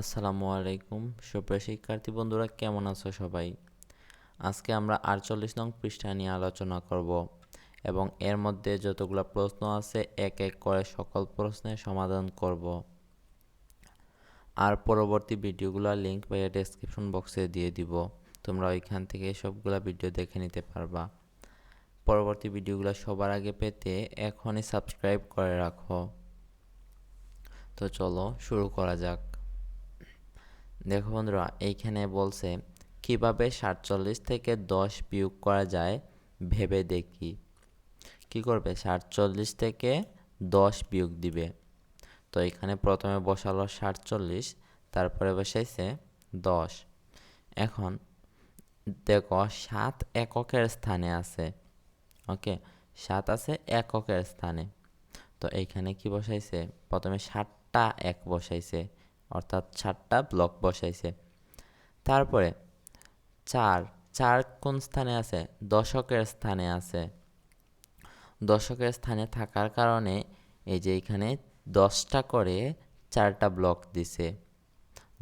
আসসালামু আলাইকুম। সুপ্রিয় শিক্ষার্থী বন্ধুরা, কেমন আছো সবাই? আজকে আমরা আটচল্লিশ নং পৃষ্ঠা নিয়ে আলোচনা করব এবং এর মধ্যে যতগুলো প্রশ্ন আছে, এক এক করে সকল প্রশ্নের সমাধান করব। আর পরবর্তী ভিডিওগুলোর লিঙ্ক ভাইয়া ডেসক্রিপশন বক্সে দিয়ে দিব। তোমরা ওইখান থেকে সবগুলা ভিডিও দেখে নিতে পারবা। পরবর্তী ভিডিওগুলো সবার আগে পেতে এখনই সাবস্ক্রাইব করে রাখো। তো চলো, শুরু করা যাক। দেখো বন্ধুরা, এইখানে বলছে, কীভাবে সাতচল্লিশ থেকে দশ বিয়োগ করা যায় ভেবে দেখি। কি করবে? সাতচল্লিশ থেকে দশ বিয়োগ দিবে। তো এখানে প্রথমে বসালো সাতচল্লিশ, তারপরে বসাইছে দশ। এখন দেখো, সাত এককের স্থানে আছে, ওকে? সাত আছে এককের স্থানে। তো এইখানে কি বসাইছে? প্রথমে সাতটা এক বসাইছে। অর্থাৎ সাতটা ব্লক বসাইছে। তারপরে চার চার কোন স্থানে আছে? দশকের স্থানে আছে। দশকের স্থানে থাকার কারণে এই যে এখানে দশটা করে চারটা ব্লক দিছে।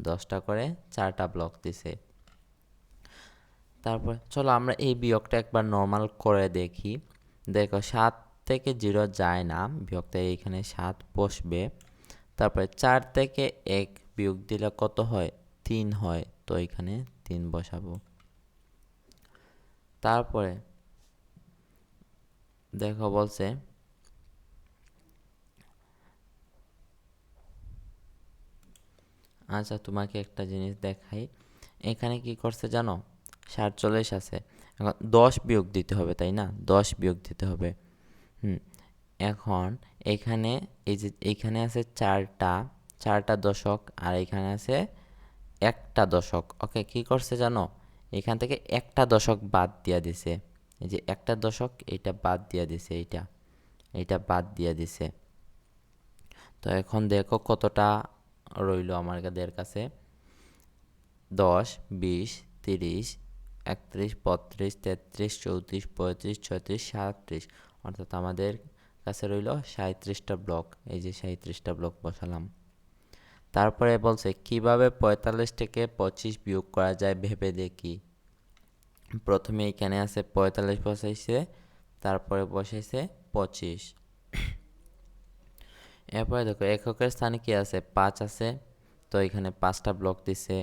দশটা করে চারটা ব্লক দিছে। তারপর চলো আমরা এই বিয়োগটা একবার নর্মাল করে দেখি। দেখো, সাত থেকে জিরো যায় না। বিয়োগটা এইখানে সাত বসবে। তারপরে চার থেকে এক বিয়োগ দিলে কত হয়? তিন হয়। তো এখানে তিন বসাবো। তারপরে দেখো বলছে আচ্ছা তোমাকে একটা জিনিস দেখাই। এখানে কি করছে জানো? সাতচল্লিশ আছে। এখন দশ বিয়োগ দিতে হবে, তাই না? দশ বিয়োগ দিতে হবে। হুম। এখন এখানে এই যে এইখানে আছে চারটা। চারটা দশক আর এখানে আছে একটা দশক। ওকে কি করছে জানো? এখান থেকে একটা দশক বাদ দিয়া দিছে। এই যে একটা দশক, এইটা বাদ দিয়া দিছে, এইটা এইটা বাদ দিয়া দিছে। তো এখন দেখো কতটা রইল আমাদের কাছে। দশ, বিশ, তিরিশ, একত্রিশ, বত্রিশ, তেত্রিশ, চৌত্রিশ, পঁয়ত্রিশ ছত্রিশ সাঁত্রিশ। অর্থাৎ আমাদের কাছে রইল সাঁত্রিশটা ব্লক এই যে সাঁত্রিশটা ব্লক বসালাম। তারপরে বলছে, কীভাবে পঁয়তাল্লিশ থেকে পঁচিশ বিয়োগ করা যায় ভেবে দেখি। প্রথমে এখানে আছে পঁয়তাল্লিশ বসাইছে, তারপরে বসাইছে পঁচিশ। এরপরে দেখো, এককের স্থানে কি আছে? পাঁচ আছে, তো এখানে পাঁচটা ব্লক দিছে।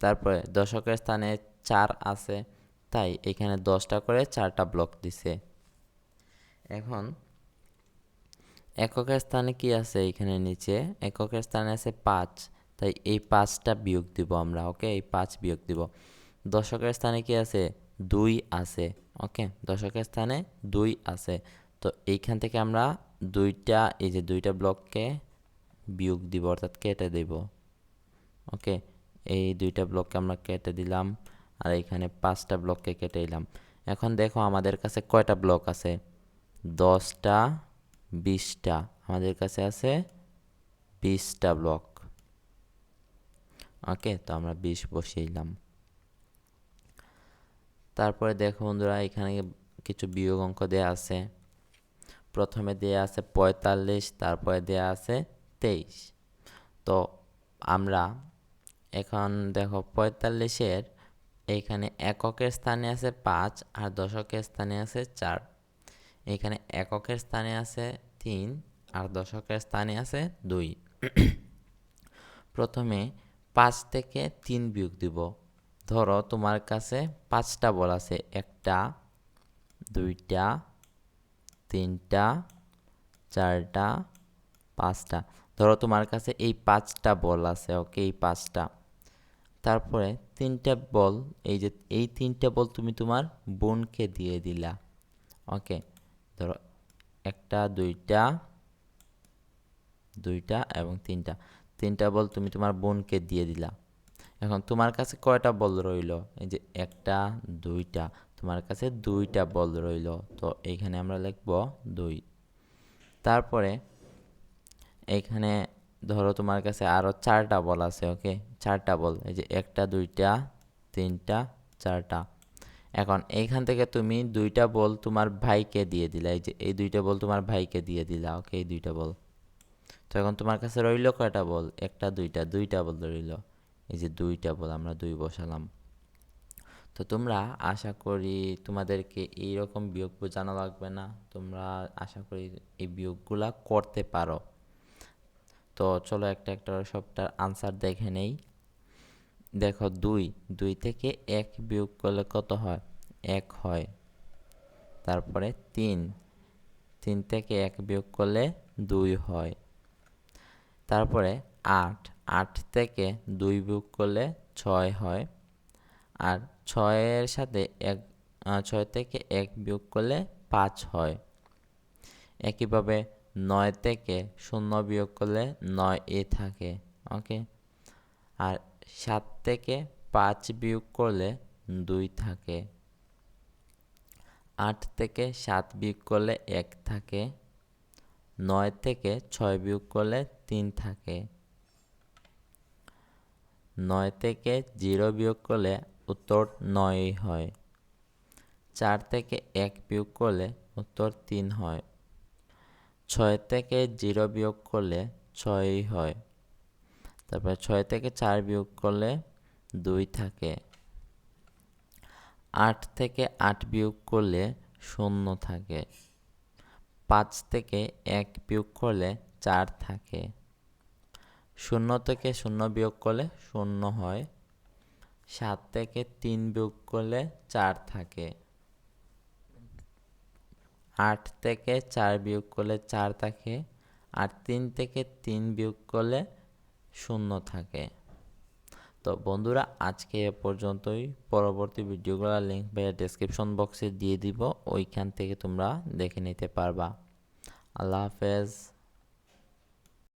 তারপরে দশকের স্থানে চার আছে, তাই এখানে দশটা করে চারটা ব্লক দিছে। এখন এককের স্থানে কি আছে এখানে নিচে? এককের স্থানে আছে পাঁচ। তাই এই পাঁচটা বিয়োগ দিব আমরা, ওকে? এই পাঁচ বিয়োগ দিব। দশকের স্থানে কি আছে? দুই আছে, ওকে? দশকের স্থানে দুই আছে। তো এইখান থেকে আমরা দুইটা, এই যে দুইটা ব্লককে বিয়োগ দিব, অর্থাৎ কেটে দেব, ওকে? এই দুইটা ব্লককে আমরা কেটে দিলাম, আর এখানে পাঁচটা ব্লককে কেটে দিলাম। এখন দেখো আমাদের কাছে কয়টা ব্লক আছে? দশটা বিশটা। আমাদের কাছে আছে বিশটা ব্লক ওকে তো আমরা বিশ বসিয়েলাম তারপরে দেখো বন্ধুরা, এখানে কিছু বিয়োগ অঙ্ক দেওয়া আছে। প্রথমে দেওয়া আছে পঁয়তাল্লিশ, তারপরে দেওয়া আছে তেইশ। তো আমরা এখন দেখো পঁয়তাল্লিশের এখানে এককের স্থানে আছে পাঁচ আর দশকের স্থানে আছে চার। এখানে এককের স্থানে আছে তিন, আর দশকের স্থানে আছে দুই। প্রথমে পাঁচ থেকে তিন বিয়োগ দিব। ধরো তোমার কাছে পাঁচটা বল আছে, একটা, দুইটা, তিনটা, চারটা, পাঁচটা। ধরো তোমার কাছে এই পাঁচটা বল আছে, ওকে, এই পাঁচটা। তারপরে তিনটা বল, এই যে, এই তিনটা বল তুমি তোমার বোনকে দিয়ে দিলা, ওকে। ধরো একটা, দুইটা দুইটা এবং তিনটা। তিনটা বল তুমি তোমার বোনকে দিয়ে দিলা। এখন তোমার কাছে কয়টা বল রইল? এই যে একটা, দুইটা। তোমার কাছে দুইটা বল রইল। তো এইখানে আমরা লিখব দুই। তারপরে এইখানে ধরো তোমার কাছে আরও চারটা বল আছে, ওকে? চারটা বল। এই যে একটা, দুইটা, তিনটা, চারটা। এখন এইখান থেকে তুমি দুইটা বল তোমার ভাইকে দিয়ে দিলা, এই যে এই দুইটা বল তোমার ভাইকে দিয়ে দিলা, ওকে এই দুইটা বল। তো এখন তোমার কাছে রইল কয়টা বল? একটা, দুইটা দুইটা বল রইল। এই যে দুইটা বল আমরা দুই বসালাম। তো তোমরা আশা করি তোমাদেরকে এইরকম বিয়োগ বোঝানো লাগবে না। তোমরা আশা করি এই বিয়োগগুলা করতে পারো। তো চলো একটা একটা সবটার আনসার দেখে নেই। দেখো দুই দুই থেকে এক বিয়োগ করলে কত হয়? এক হয়। তারপরে তিন তিন থেকে এক বিয়োগ করলে দুই হয়। তারপরে আট আট থেকে দুই বিয়োগ করলে ছয় হয়। আর ছয়ের সাথে এক ছয় থেকে এক বিয়োগ করলে পাঁচ হয়। একইভাবে নয় থেকে শূন্য বিয়োগ করলে নয় এ থাকে, ওকে? আর সাত থেকে পাঁচ বিয়োগ করলে দুই থাকে। আট থেকে সাত বিয়োগ করলে এক থাকে। নয় থেকে ছয় বিয়োগ করলে তিন থাকে। নয় থেকে জিরো বিয়োগ করলে উত্তর নয়ই হয়। চার থেকে এক বিয়োগ করলে উত্তর তিন হয়। ছয় থেকে জিরো বিয়োগ করলে ছয়ই হয়। তারপরে ছয় থেকে চার বিয়োগ করলে দুই থাকে। আট থেকে আট বিয়োগ করলে শূন্য থাকে। পাঁচ থেকে এক বিয়োগ করলে চার থাকে। শূন্য থেকে শূন্য বিয়োগ করলে শূন্য হয়। সাত থেকে তিন বিয়োগ করলে চার থাকে। আট থেকে চার বিয়োগ করলে চার থাকে। আর তিন থেকে তিন বিয়োগ করলে শূন্য থাকে। তো বন্ধুরা, আজকে এ পর্যন্তই। পরবর্তী ভিডিওগুলোর লিঙ্ক ভাইয়া ডেসক্রিপশন বক্সে দিয়ে দিব। ওইখান থেকে তোমরা দেখে নিতে পারবা। আল্লাহ হাফেজ।